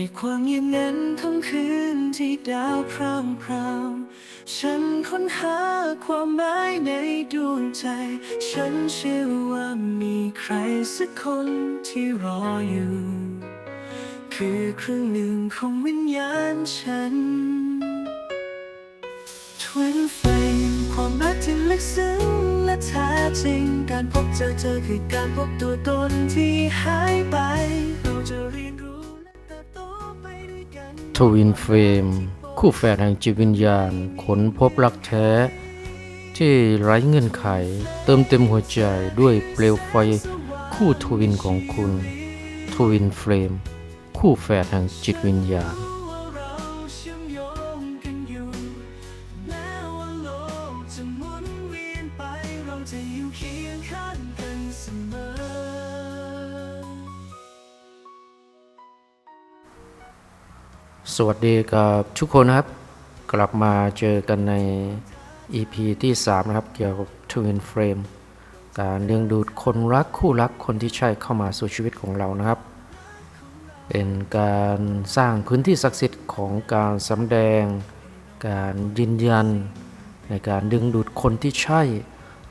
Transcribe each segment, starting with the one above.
ในความเงียบงันของคืนที่ดาวพร่างพราวฉันค้นหาความหมายในดวงใจ ฉันเชื่อว่ามีใครสักคนที่รออยู่ คือครึ่งหนึ่งของวิญญาณฉัน Twin flame ความรักที่ลึกซึ้งและแท้จริง การพบเจอเธอคือการพบตัวตนที่หายไป เราจะเรียน ทวินเฟรม คู่แฝดแห่งจิตวิญญาณ ขนพบรักแท้ ที่ไร้เงื่อนไข เติมเต็มหัวใจด้วยเปลวไฟคู่ทวินของคุณ ทวินเฟรม คู่แฝดแห่งจิตวิญญาณ สวัสดีกับทุกคนนะครับ กลับมาเจอกันใน EP ที่ 3 นะครับ เกี่ยวกับ Twin Frame การเลี้ยงดูดคนรักคู่รักคนที่ใช่เข้ามาสู่ชีวิตของเรานะครับ เป็นการสร้างพื้นที่ศักดิ์สิทธิ์ของการสำแดง การยืนยัน ในการดึงดูดคนที่ใช่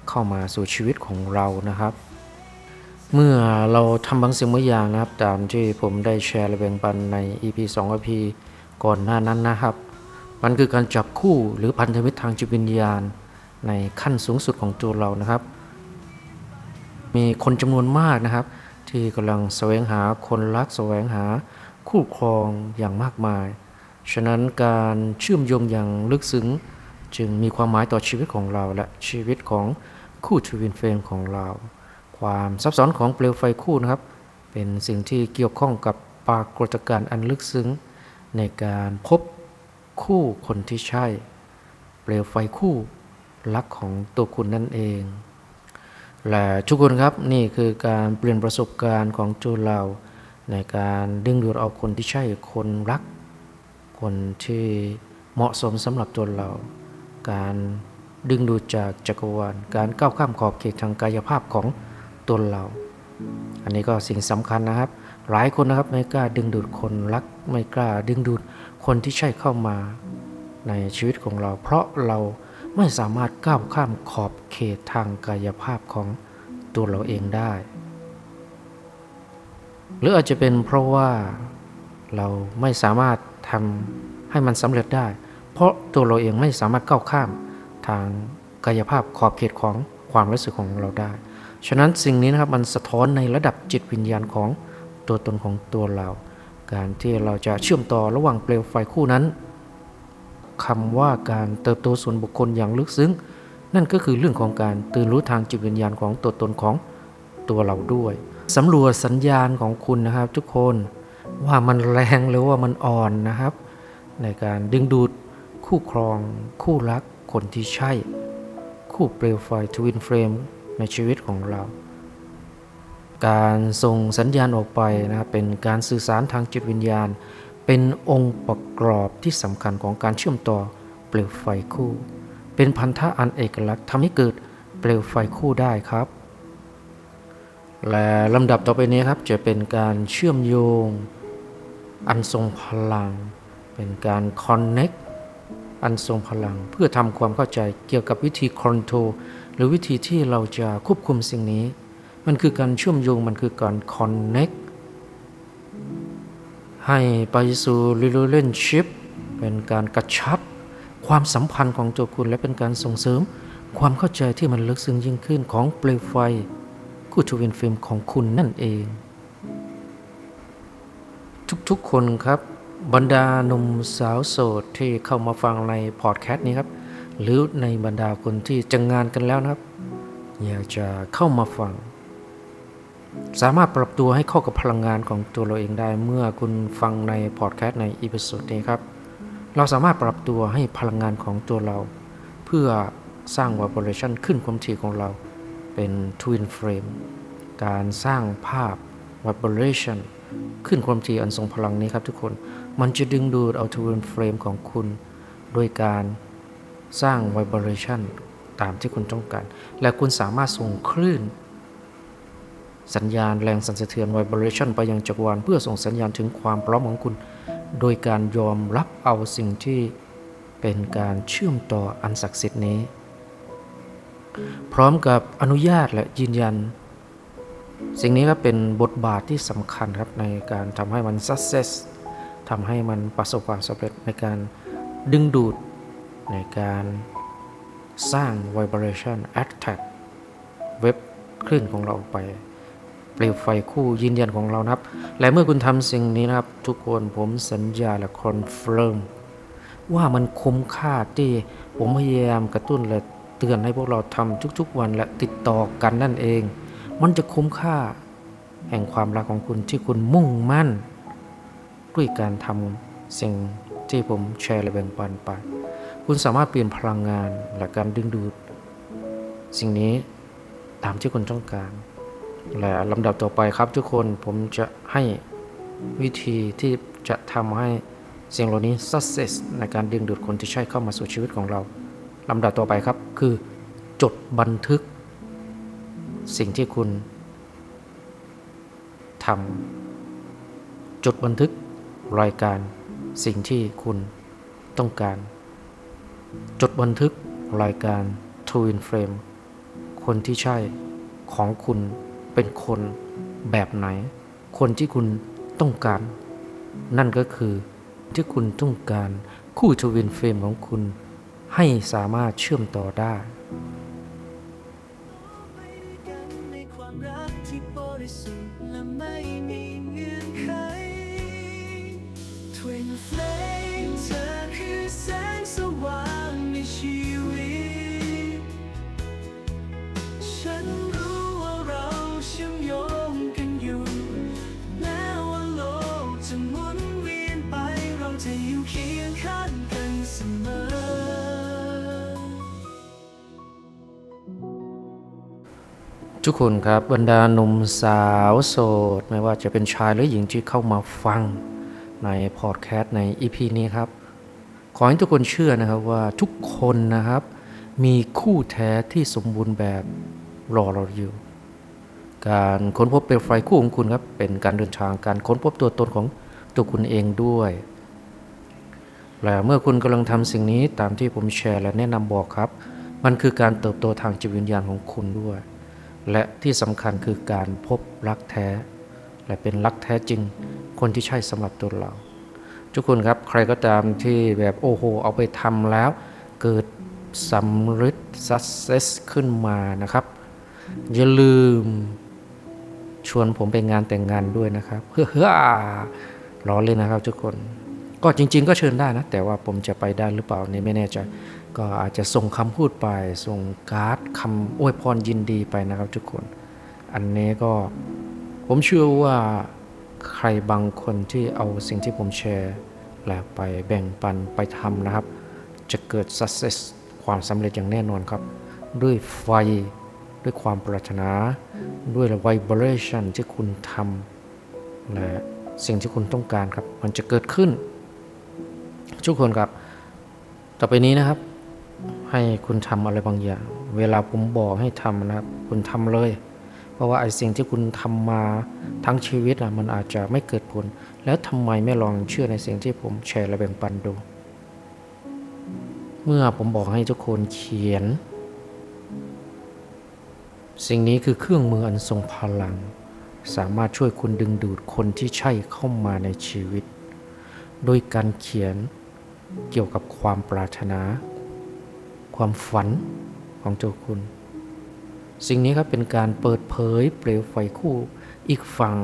เข้ามาสู่ชีวิตของเรานะครับ เมื่อเราทำบางสิ่งบางอย่างนะครับ ตามที่ผมได้แชร์และแบ่งปันใน EP 2 EP ก่อนหน้านั้นนะครับ มันคือการจับคู่หรือพันธมิตรทางจิตวิญญาณ ในขั้นสูงสุดของตัวเรานะครับ มีคนจำนวนมากนะครับ ที่กำลังแสวงหาคนรักแสวงหาคู่ครองอย่างมากมาย ฉะนั้นการเชื่อมโยงอย่างลึกซึ้ง จึงมีความหมายต่อชีวิตของเราและชีวิตของคู่ทวินเฟรมของเรา ความซับซ้อนของเปลวไฟคู่นะครับ เป็นสิ่งที่เกี่ยวข้องกับปรากฏการณ์อันลึกซึ้ง ในการพบคู่คนที่ใช่ เปลวไฟคู่รักของตัวคุณนั่นเอง และทุกคนครับนี่คือการเปลี่ยนประสบการณ์ของตัวเรา ในการดึงดูดเอาคนที่ใช่คนรัก คนที่เหมาะสมสำหรับตัวเรา การดึงดูดจากจักรวาลการก้าวข้ามขอบเขตทางกายภาพของ ตัวเรา อันนี้ก็สิ่งสำคัญนะครับ หลายคนนะครับไม่กล้าดึงดูดคนรัก ไม่กล้าดึงดูดคนที่ใช่เข้ามาในชีวิตของเรา เพราะเราไม่สามารถก้าวข้ามขอบเขตทางกายภาพของตัวเราเองได้ หรืออาจจะเป็นเพราะว่าเราไม่สามารถทำให้มันสำเร็จได้ เพราะตัวเราเองไม่สามารถก้าวข้ามทางกายภาพขอบเขตของความรู้สึกของเราได้ ฉะนั้นสิ่งนี้นะครับมันสะท้อนในระดับจิตวิญญาณของตัวตนของตัวเรา การที่เราจะเชื่อมต่อระหว่างเปลวไฟคู่นั้นคำว่าการเติบโตส่วนบุคคลอย่างลึกซึ้ง นั่นก็คือเรื่องของการตื่นรู้ทางจิตวิญญาณของตัวตนของตัวเราด้วยสำรวจสัญญาณของคุณนะครับทุกคนว่ามันแรงหรือว่ามันอ่อนนะครับ ในการดึงดูดคู่ครอง คู่รักคนที่ใช่ คู่เปลวไฟทวินเฟรม ในชีวิตของเรา การส่งสัญญาณออกไปนะครับเป็นการสื่อสารทางจิตวิญญาณ เป็นองค์ประกอบที่สำคัญของการเชื่อมต่อเปลวไฟคู่ เป็นพันธะอันเอกลักษณ์ทำให้เกิดเปลวไฟคู่ได้ครับ และลำดับต่อไปนี้ครับจะเป็นการเชื่อมโยง อันทรงพลัง เป็นการคอนเน็กอันทรงพลังเพื่อทำความเข้าใจเกี่ยวกับวิธีคอนโทร หรือวิธีที่เราจะควบคุมสิ่งนี้ มันคือการเชื่อมโยงมันคือการคอนเน็กให้ไปสู่ relationship เป็นการกระชับ ความสัมพันธ์ของตัวคุณและเป็นการส่งเสริม ความเข้าใจที่มันลึกซึ้งยิ่งขึ้นของเปลวไฟคู่ทวินฟิล์มของคุณนั่นเอง ทุกๆคนครับบรรดาหนุ่มสาวโสดที่เข้ามาฟังในพอดแคสต์นี้ครับ หรือในบรรดาคนที่จังงานกันแล้วนะครับ อยากจะเข้ามาฟัง สามารถปรับตัวให้เข้ากับพลังงานของตัวเราเองได้เมื่อคุณฟังในพอดแคสต์ในอีพิโซดนี้ครับ เราสามารถปรับตัวให้พลังงานของตัวเรา เพื่อสร้าง vibration ขึ้นความถี่ของเราเป็น twin frame การสร้างภาพ vibration ขึ้นความถี่อันทรงพลังนี้ครับทุกคนมันจะดึงดูดเอา twin frame ของคุณ โดยการ สร้าง vibration ตามที่คุณต้องการ และคุณสามารถส่งคลื่น สัญญาณแรงสั่นสะเทือน vibration ไปยังจักรวาลเพื่อส่งสัญญาณถึงความพร้อมของคุณ โดยการยอมรับเอาสิ่งที่เป็นการเชื่อมต่ออันศักดิ์สิทธิ์นี้ พร้อมกับอนุญาตและยืนยัน สิ่งนี้ก็เป็นบทบาทที่สำคัญครับในการทำให้มัน success ทำให้มันประสบความสำเร็จในการดึงดูด ในการสร้าง vibration attack เว็บคลื่นของเราไปเปลวไฟคู่ยืนยันของเรานะครับ และเมื่อคุณทำสิ่งนี้นะครับ ทุกคนผมสัญญาและคอนเฟิร์มว่ามันคุ้มค่าที่ผมพยายามกระตุ้นและเตือนให้พวกเราทำทุกๆวันและติดต่อกันนั่นเอง มันจะคุ้มค่า แห่งความรักของคุณที่คุณมุ่งมั่น ด้วยการทำสิ่งที่ผมแชร์และแบ่งปันไป คุณสามารถเปลี่ยนพลังงานและการดึงดูด สิ่งนี้ตามที่คุณต้องการ และลำดับต่อไปครับทุกคนผมจะให้วิธีที่จะทำให้สิ่งเหล่านี้ success ในการดึงดูดคนที่ใช่เข้ามาสู่ชีวิตของเราลำดับต่อไปครับคือจดบันทึก สิ่งที่คุณทำจดบันทึกรายการสิ่งที่คุณต้องการ จดบันทึกรายการ Twin Frame คนที่ใช่ของคุณเป็นคนแบบไหน คนที่คุณต้องการ นั่นก็คือที่คุณต้องการคู่ทวินเฟรมของคุณให้สามารถเชื่อมต่อได้และไม่มีเงื่อนไข Twin flame ทุกคนครับบรรดาหนุ่มสาวโสด ไม่ว่าจะเป็นชายหรือหญิงที่เข้ามาฟังในพอดแคสต์ใน EP นี้ครับ ขอให้ทุกคนเชื่อนะครับว่าทุกคนนะครับ มีคู่แท้ที่สมบูรณ์แบบรอเราอยู่ การค้นพบเปลวไฟคู่ของคุณครับ เป็นการเดินทางการค้นพบตัวตนของตัวคุณเองด้วยและเมื่อคุณกำลังทำสิ่งนี้ตามที่ผมแชร์และแนะนำบอกครับ มันคือการเติบโตทางจิตวิญญาณของคุณด้วย และที่สำคัญคือการพบรักแท้ และเป็นรักแท้จริง คนที่ใช่สำหรับตัวเรา ทุกคนครับใครก็ตามที่แบบโอ้โห เอาไปทำแล้ว เกิดสำเร็จ success ขึ้นมานะครับ อย่าลืมชวนผมไปงานแต่งงานด้วยนะครับเฮ้อล้อเล่นนะครับทุกคน ก็จริง ๆ ก็เชิญได้นะ แต่ว่าผมจะไปได้หรือเปล่านี่ไม่แน่ใจ ก็อาจจะส่งคำพูดไป ส่งการ์ดคำอวยพรยินดีไปนะครับทุกคน อันนี้ก็ผมเชื่อว่าใครบางคนที่เอาสิ่งที่ผมแชร์ แล้วไปแบ่งปันไปทำนะครับ จะเกิด success ความสำเร็จอย่างแน่นอนครับ ด้วยไฟ ด้วยความปรารถนา ด้วย vibration ที่คุณทำและสิ่งที่คุณต้องการครับ มันจะเกิดขึ้น ทุกคนครับ ต่อไปนี้นะครับ ให้คุณทำอะไรบางอย่าง เวลาผมบอกให้ทำนะครับ คุณทำเลย เพราะว่าไอ้สิ่งที่คุณทำมาทั้งชีวิตอะมันอาจจะไม่เกิดผล แล้วทำไมไม่ลองเชื่อในสิ่งที่ผมแชร์และแบ่งปันดู เมื่อผมบอกให้ทุกคนเขียน สิ่งนี้คือเครื่องมืออันทรงพลัง สามารถช่วยคุณดึงดูดคนที่ใช่เข้ามาในชีวิต โดยการเขียนเกี่ยวกับความปรารถนา ความฝันของตัวคุณ สิ่งนี้ครับเป็นการเปิดเผยเปลวไฟคู่อีกฝั่ง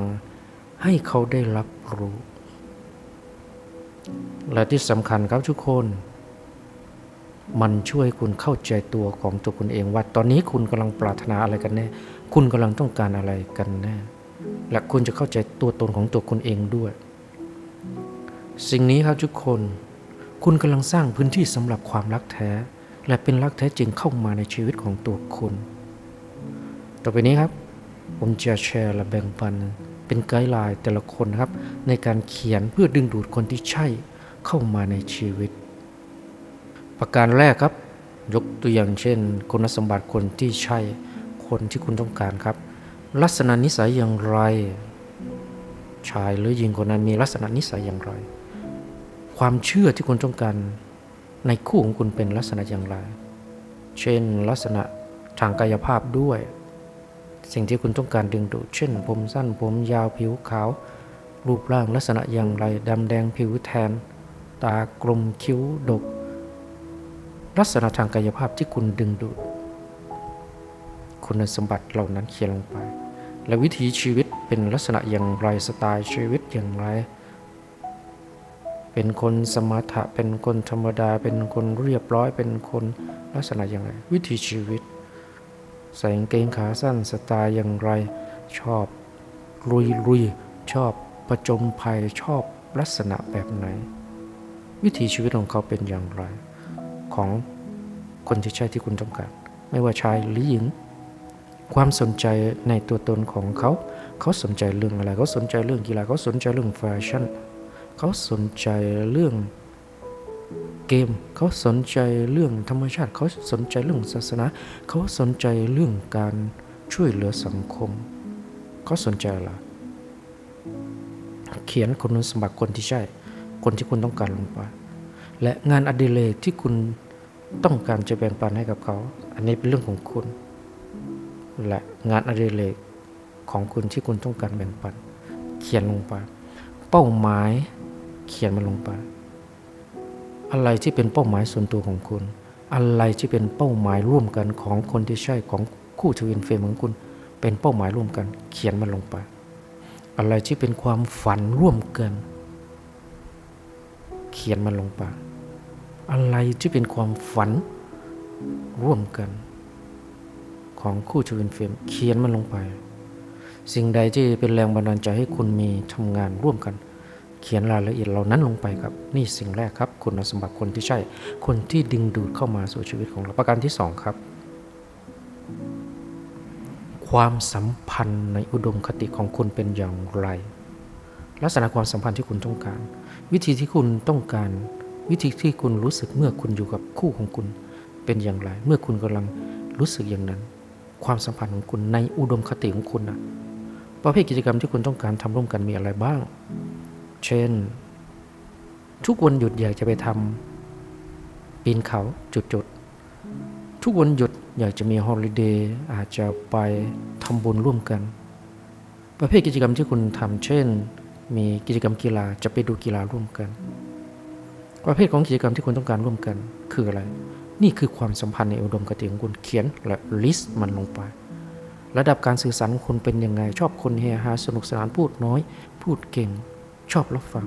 ให้เขาได้รับรู้ และที่สำคัญครับทุกคน มันช่วยคุณเข้าใจตัวของตัวคุณเองว่า ตอนนี้คุณกำลังปรารถนาอะไรกันแน่ คุณกำลังต้องการอะไรกันแน่ และคุณจะเข้าใจตัวตนของตัวคุณเองด้วย สิ่งนี้ครับทุกคน คุณกำลังสร้างพื้นที่สำหรับความรักแท้ และเป็นรักแท้จริงเข้ามาในชีวิตของตัวคุณ ต่อไปนี้ครับ ผมจะแชร์และแบ่งปัน เป็นไกด์ไลน์แต่ละคนครับ ในการเขียนเพื่อดึงดูดคนที่ใช่เข้ามาในชีวิต ประการแรกครับ ยกตัวอย่างเช่น คุณสมบัติคนที่ใช่ คนที่คุณต้องการครับ ลักษณะนิสัยอย่างไร ชายหรือหญิงคนนั้นมีลักษณะนิสัยอย่างไร ความเชื่อที่คุณต้องการ ในคู่ของคุณเป็นลักษณะอย่างไร เช่นลักษณะทางกายภาพด้วย สิ่งที่คุณต้องการดึงดูด เช่น ผมสั้นผมยาวผิวขาว รูปร่างลักษณะอย่างไรดำแดงผิวแทน ตากลมคิ้วดก ลักษณะทางกายภาพที่คุณดึงดูด คุณสมบัติเหล่านั้นเขียนลงไป และวิถีชีวิตเป็นลักษณะอย่างไรสไตล์ชีวิตอย่างไร เป็นคนสมถะเป็นคนธรรมดา เป็นคนเรียบร้อย เป็นคนลักษณะอย่างไร วิถีชีวิต ใส่กางเกงขาสั้นสไตล์อย่างไร ชอบลุยลุยชอบประจมภัยชอบลักษณะแบบไหน วิถีชีวิตของเขาเป็นอย่างไร ของคนที่ใช่ที่คุณต้องการ ไม่ว่าชายหรือหญิง ความสนใจในตัวตนของเขา เขาสนใจเรื่องอะไร เขาสนใจเรื่องกีฬาเขาสนใจเรื่องแฟชั่น เขาสนใจเรื่องเกม เขาสนใจเรื่องธรรมชาติ เขาสนใจเรื่องศาสนา เขาสนใจเรื่องการช่วยเหลือสังคม เขาสนใจอะไรเขียนคุณสมบัติคนที่ใช่ คนที่คุณต้องการลงไป และงานอดิเรกที่คุณต้องการจะแบ่งปันให้กับเขา อันนี้เป็นเรื่องของคุณ และงานอดิเรกของคุณที่คุณต้องการแบ่งปัน เขียนลงไป เป้าหมายเขียนมันลงไป อะไรที่เป็นเป้าหมายส่วนตัวของคุณ อะไรที่เป็นเป้าหมายร่วมกันของคนที่ใช่ของคู่ทวินเฟรมของคุณ เป็นเป้าหมายร่วมกัน เขียนมันลงไป อะไรที่เป็นความฝันร่วมกัน เขียนมันลงไป อะไรที่เป็นความฝันร่วมกัน ของคู่ทวินเฟรมเขียนมันลงไป สิ่งใดที่เป็นแรงบันดาลใจให้คุณมีทำงานร่วมกัน เขียนรายละเอียดเหล่านั้นลงไปครับ นี่สิ่งแรกครับ คุณสมบัติคนที่ใช่ คนที่ดึงดูดเข้ามาสู่ชีวิตของเราประการที่สองครับ ความสัมพันธ์ในอุดมคติของคุณเป็นอย่างไร ลักษณะความสัมพันธ์ที่คุณต้องการ วิธีที่คุณต้องการ วิธีที่คุณรู้สึกเมื่อคุณอยู่กับคู่ของคุณเป็นอย่างไร เมื่อคุณกำลังรู้สึกอย่างนั้น ความสัมพันธ์ของคุณในอุดมคติของคุณนะ ประเภทกิจกรรมที่คุณต้องการทำร่วมกันมีอะไรบ้าง เช่น ทุกวันหยุดอยากจะไปทำปีนเขาจุดๆ ทุกวันหยุดอยากจะมีฮอลิเดย์อาจจะไปทำบุญร่วมกัน ประเภทกิจกรรมที่คุณทำเช่น มีกิจกรรมกีฬาจะไปดูกีฬาร่วมกัน ประเภทของกิจกรรมที่คุณต้องการร่วมกันคืออะไร นี่คือความสัมพันธ์ในอุดมคติของคุณเขียนและลิสต์มันลงไป ระดับการสื่อสารของคุณเป็นยังไง ชอบคนเฮฮาสนุกสนานพูดน้อย พูดเก่ง ชอบรับฟัง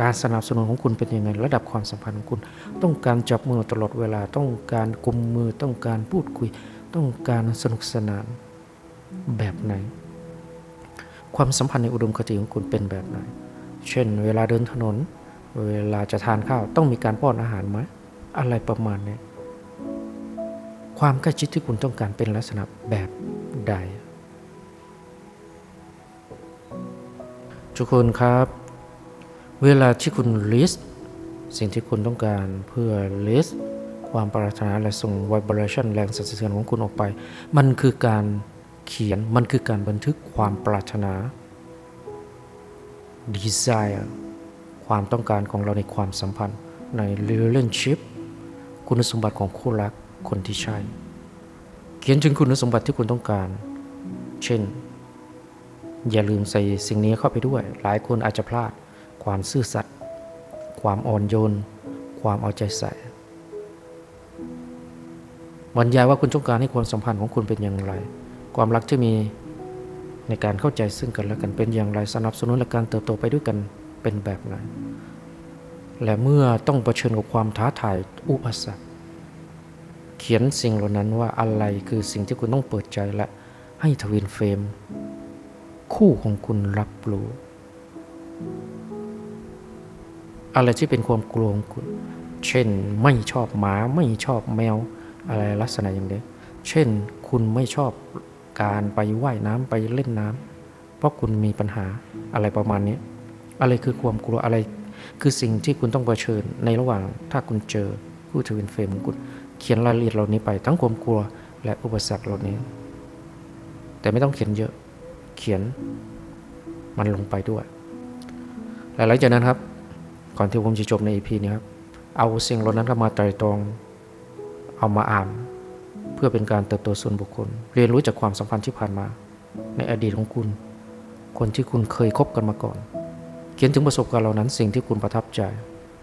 การสนับสนุนของคุณเป็นยังไง ระดับความสัมพันธ์ของคุณ ต้องการจับมือตลอดเวลาต้องการกุมมือต้องการพูดคุย ต้องการสนุกสนานแบบไหน ความสัมพันธ์ในอุดมคติของคุณเป็นแบบไหน เช่น เวลาเดินถนน เวลาจะทานข้าวต้องมีการป้อนอาหารไหมอะไรประมาณนี้ความใกล้ชิดที่คุณต้องการเป็นลักษณะแบบ ใด ทุกคนครับ เวลาที่คุณ list สิ่งที่คุณต้องการเพื่อ list ความปรารถนาและส่ง vibration แรงสั่นสะเทือนของคุณออกไป มันคือการเขียนมันคือการบันทึกความปรารถนา desire ความต้องการของเราในความสัมพันธ์ใน relationship คุณสมบัติของคู่รักคนที่ใช่ ขียนถึงคุณสมบัติที่คุณต้องการ เช่น อย่าลืมใส่สิ่งนี้เข้าไปด้วย หลายคนอาจจะพลาด ความซื่อสัตย์ ความอ่อนโยน ความเอาใจใส่บรรยายว่าคุณต้องการให้ความสัมพันธ์ของคุณเป็นอย่างไร ความรักที่มีในการเข้าใจซึ่งกันและกันเป็นอย่างไร สนับสนุนและการเติบโตไปด้วยกันเป็นแบบไหน และเมื่อต้องเผชิญกับความท้าทายอุปสรรค ขียนสิ่งเหล่านั้นว่าอะไรคือสิ่งที่คุณต้องเปิดใจและให้ทวินเฟรม คู่ของคุณรับรู้ อะไรที่เป็นความกลัวของคุณ เช่นไม่ชอบหมาไม่ชอบแมว อะไรลักษณะอย่างนี้เช่นคุณไม่ชอบการไปว่ายน้ำไปเล่นน้ำเพราะคุณมีปัญหาอะไรประมาณนี้ อะไรคือความกลัวอะไร คือสิ่งที่คุณต้องเผชิญในระหว่างถ้าคุณเจอผู้ทวินเฟรมของคุณ เขียนรายละเอียดเหล่านี้ไปทั้งความกลัวและอุปสรรคเหล่านี้ แต่ไม่ต้องเขียนเยอะ เขียนมันลงไปด้วย และหลังจากนั้นครับ ก่อนที่ผมจะจบใน EP นี้ครับ เอาสิ่งเหล่านั้นเข้ามาไตรตรอง เอามาอ่าน เพื่อเป็นการเติบโตส่วนบุคคล เรียนรู้จากความสัมพันธ์ที่ผ่านมา ในอดีตของคุณ คนที่คุณเคยคบกันมาก่อน เขียนถึงประสบการณ์เหล่านั้น สิ่งที่คุณประทับใจ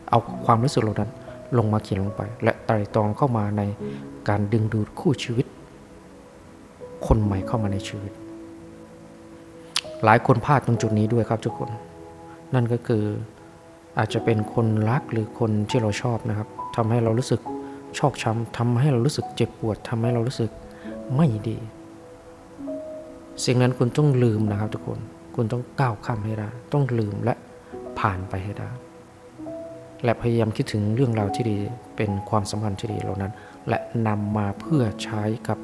เอาความรู้สึกเหล่านั้น ลงมาเขียนลงไป และไตรตองเข้ามาในการดึงดูดคู่ชีวิต คนใหม่เข้ามาในชีวิต หลายคนพลาดตรงจุดนี้ด้วยครับทุกคน นั่นก็คืออาจจะเป็นคนรักหรือคนที่เราชอบนะครับทำให้เรารู้สึกชอกช้ำทำให้เรารู้สึกเจ็บปวดทำให้เรารู้สึกไม่ดี สิ่งนั้นคุณต้องลืมนะครับทุกคน คุณต้องก้าวข้ามให้ได้ ต้องลืมและผ่านไปให้ได้ และพยายามคิดถึงเรื่องราวที่ดีเป็นความสัมพันธ์ที่ดีเหล่านั้น และนำมาเพื่อใช้กับ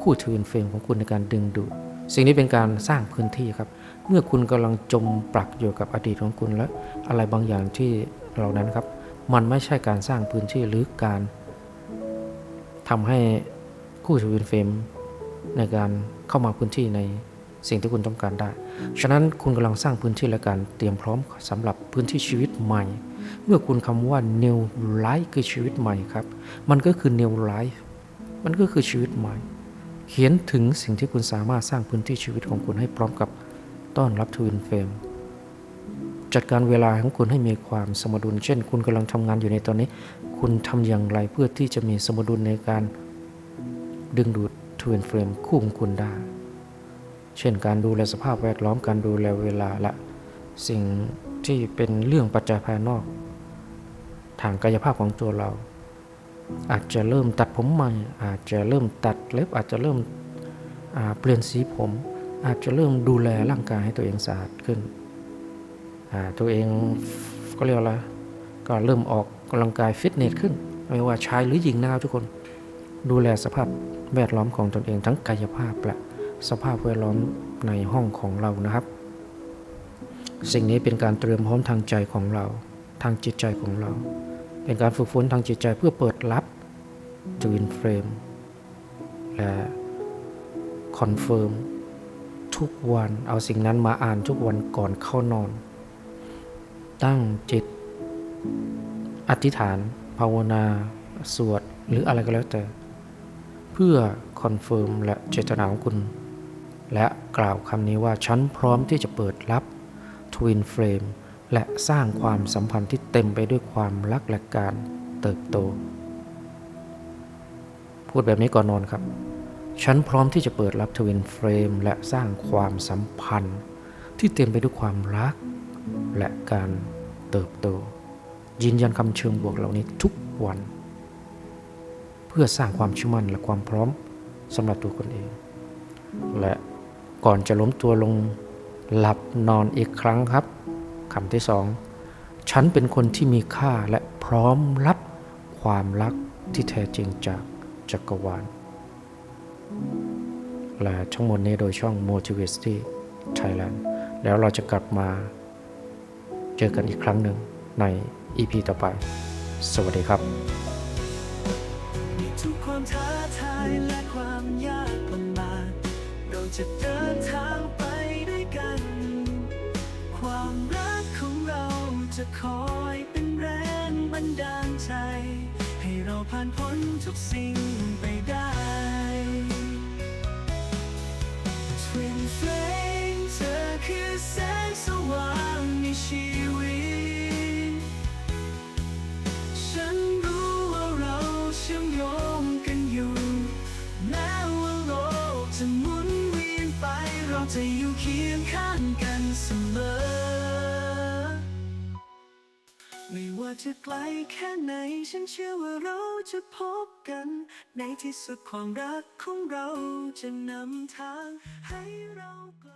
คู่ทวินเฟรมของคุณในการดึงดูดสิ่งนี้เป็นการสร้างพื้นที่ครับ เมื่อคุณกำลังจมปลักอยู่กับอดีตของคุณและอะไรบางอย่างที่เหล่านั้นครับ มันไม่ใช่การสร้างพื้นที่หรือการทำให้คู่ทวินเฟรมในการเข้ามาพื้นที่ในสิ่งที่คุณต้องการได้ ฉะนั้นคุณกำลังสร้างพื้นที่และการเตรียมพร้อมสำหรับพื้นที่ชีวิตใหม่ เมื่อคุณคำว่า new life คือชีวิตใหม่ครับ มันก็คือ new life มันก็คือชีวิตใหม่ เขียนถึงสิ่งที่คุณสามารถสร้างพื้นที่ชีวิตของคุณให้พร้อมกับต้อนรับทวินเฟรมจัดการเวลาของคุณให้มีความสมดุล เช่น คุณกำลังทำงานอยู่ในตอนนี้ คุณทำอย่างไรเพื่อที่จะมีสมดุลในการดึงดูดทวินเฟรมคู่ของคุณได้ เช่นการดูแลสภาพแวดล้อมการดูแลเวลาและสิ่ง ที่เป็นเรื่องปัจจัยภายนอก ทางกายภาพของตัวเรา อาจจะเริ่มตัดผมใหม่ อาจจะเริ่มตัดเล็บอาจจะเริ่มเปลี่ยนสีผม อาจจะเริ่มดูแลร่างกายให้ตัวเองสะอาดขึ้น ตัวเองก็เรียกว่าอะก็เริ่มออกกำลังกายฟิตเนสขึ้นไม่ว่าชายหรือหญิงนะครับทุกคน ดูแลสภาพแวดล้อมของตนเองทั้งกายภาพและสภาพแวดล้อมในห้องของเรานะครับ สิ่งนี้เป็นการเตรียมพร้อมทางใจของเรา ทางจิตใจของเรา เป็นการฝึกฝนทางจิตใจเพื่อเปิดรับทวินเฟรมและคอนเฟิร์มทุกวันเอาสิ่งนั้นมาอ่านทุกวันก่อนเข้านอน ตั้งจิต อธิษฐาน ภาวนา สวด หรืออะไรก็แล้วแต่ เพื่อคอนเฟิร์มและเจตนาของคุณ และกล่าวคำนี้ว่า ฉันพร้อมที่จะเปิดรับ ทวินเฟรมและสร้างความสัมพันธ์ที่เต็มไปด้วยความรักและการเติบโต พูดแบบนี้ก่อนนอนครับ ฉันพร้อมที่จะเปิดรับทวินเฟรมและสร้างความสัมพันธ์ ที่เต็มไปด้วยความรัก และการเติบโต ยืนยันคำเชิงบวกเหล่านี้ทุกวัน เพื่อสร้างความเชื่อมั่นและความพร้อมสำหรับตัวคนเอง และก่อนจะล้มตัวลง หลับนอนอีกครั้งครับคำที่สองฉันเป็นคนที่มีค่าและพร้อมรับความรักที่แท้จริงจากจักรวาลและทั้งหมดนี้โดยช่อง Motivate Thailand แล้วเราจะกลับมาเจอกันอีกครั้งหนึ่งใน EP ต่อไป สวัสดีครับทุกความท้าทายและความยากลำบากเราจะเดินทาง คอยเป็นแรงบันดาลใจ ให้เราผ่านพ้นทุกสิ่งไปได้ ว่าจะไกลแค่ไหน ฉันเชื่อว่าเราจะพบกัน ในที่สุดความรักของเราจะนำทางให้เรากลับ